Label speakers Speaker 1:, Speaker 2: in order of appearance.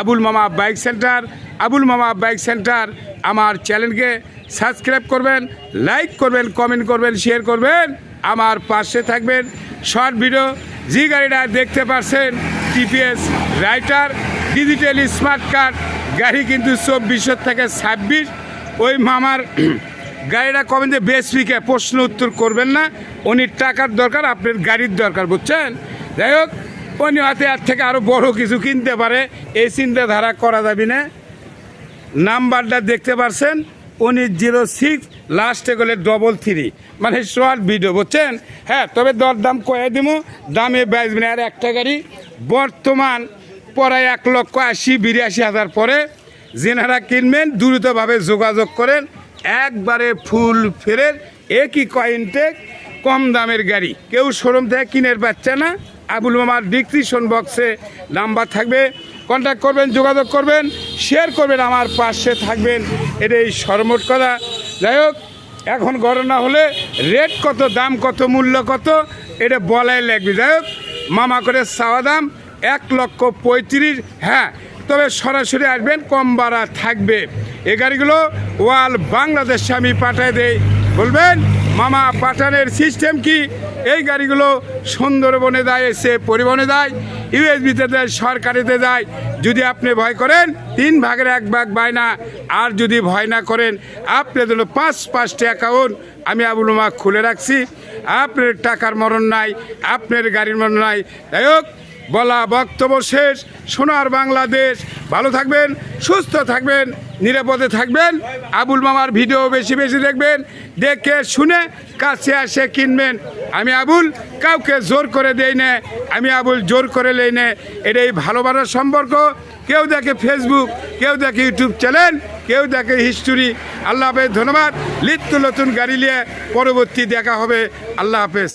Speaker 1: আবুল মামা bike centre. Abul মামা bike centre আমার চ্যানেলকে সাবস্ক্রাইব করবেন, লাইক করবেন, কমেন্ট করবেন, শেয়ার করবেন। আমার পাশে থাকবেন। শর্ট ভিডিও, যে গাড়িটা দেখতে পাচ্ছেন TPS writer, digital smart card, গাড়ি কিন্তু চব্বিশশো থেকে ছাব্বিশ। ওই মামার গাড়িটা কমেন যে বেসপিকে প্রশ্ন উত্তর করবেন না। উনি টাকার দরকার, আপনার গাড়ির দরকার, বুঝছেন? যাই হোক উনি হাতে আর থেকে আরও বড় কিছু কিনতে পারে, এই চিন্তাধারা করা যাবে না। নাম্বারটা দেখতে পারছেন উনিশ জিরো সিক্স লাস্টে গেলে ডবল থ্রি মানে শর্ট ভিডিও বুঝছেন? হ্যাঁ তবে দর দাম কয়ে দিব দামে বেচবেন। আর একটা গাড়ি, বর্তমান পড়ায় এক লক্ষ আশি, বিরাশি হাজার পরে। যেনারা কিনবেন, দ্রুতভাবে যোগাযোগ করেন, একবারে ফুল ফেরের একই কয়েন্টেক কম দামের গাড়ি। কেউ শোরুম থেকে কিনের পাচ্ছে না। আবুল মামার ডিসক্রিপশন বক্সে নাম্বার থাকবে। কন্ট্যাক্ট করবেন, যোগাযোগ করবেন শেয়ার করবেন, আমার পাশে থাকবেন। এটা এই সরমোট কথা। যাই হোক, এখন গণনা হলে রেট কত, দাম কত, মূল্য কত, এটা বলাই লাগবে। যাই হোক, মামা করে চাওয়া দাম এক লক্ষ পঁয়ত্রিশ। হ্যাঁ তবে সরাসরি আসবেন, কম ভাড়া থাকবে। এ গাড়িগুলো ওয়াল বাংলাদেশে আমি পাঠায় দেই। বলবেন, মামা পাঠানের সিস্টেম কি? এই গাড়িগুলো সুন্দরবনে দেয় এসে পরিবহনে দেয় ইউএসবিতে দেয় সরকারিতে দেয় যদি আপনি ভয় করেন, তিন ভাগের এক ভাগ বায়না আর যদি ভয় না করেন আপনার জন্য পাঁচ, পাঁচটি অ্যাকাউন্ট আমি আবুল মা খুলে রাখছি। আপনার টাকার মরণ নাই, আপনার গাড়ির মরণ নাই। যাই হোক, বলা বক্তব্য শেষ। সোনার বাংলাদেশ। ভালো থাকবেন, সুস্থ থাকবেন। নিরাপদে থাকবেন। আবুল মামার ভিডিও বেশি বেশি দেখবেন। দেখে শুনে কাছে আসে কিনবেন। আমি আবুল, কাউকে জোর করে দেই না। আমি আবুল, জোর করে লেই না। এটাই ভালোবাসার সম্পর্ক। কেউ দেখে ফেসবুক কেউ দেখে ইউটিউব চ্যানেল কেউ দেখে হিস্টোরি আল্লাহ হাফেজ, ধন্যবাদ। লিত্য নতুন গাড়ি নিয়ে পরবর্তী দেখা হবে। আল্লাহ হাফেজ।